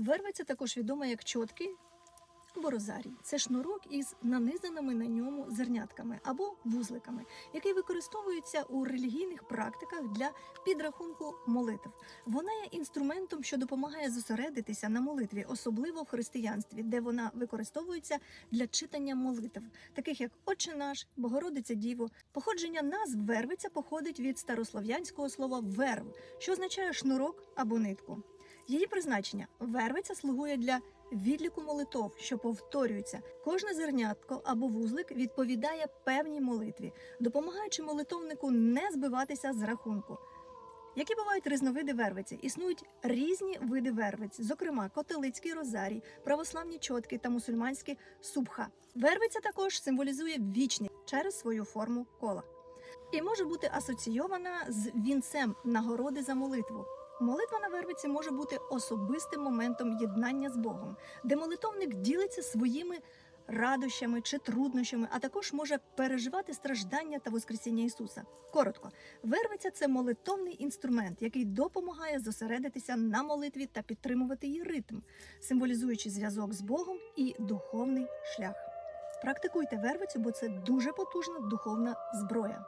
Вервиця також відома як чотки або розарій. Це шнурок із нанизаними на ньому зернятками або вузликами, який використовується у релігійних практиках для підрахунку молитв. Вона є інструментом, що допомагає зосередитися на молитві, особливо в християнстві, де вона використовується для читання молитв, таких як Отче наш, Богородиця Діво. Походження назв вервиця походить від старослов'янського слова верв, що означає шнурок або нитку. Її призначення вервиця слугує для відліку молитов, що повторюються. Кожне зернятко або вузлик відповідає певній молитві, допомагаючи молитовнику не збиватися з рахунку. Які бувають різновиди вервиці? Існують різні види вервиць, зокрема котелицький розарій, православні чотки та мусульманські субха. Вервиця також символізує вічність через свою форму кола і може бути асоційована з вінцем нагороди за молитву. Молитва на вервиці може бути особистим моментом єднання з Богом, де молитовник ділиться своїми радощами чи труднощами, а також може переживати страждання та Воскресіння Ісуса. Коротко, вервиця це молитовний інструмент, який допомагає зосередитися на молитві та підтримувати її ритм, символізуючи зв'язок з Богом і духовний шлях. Практикуйте вервицю, бо це дуже потужна духовна зброя.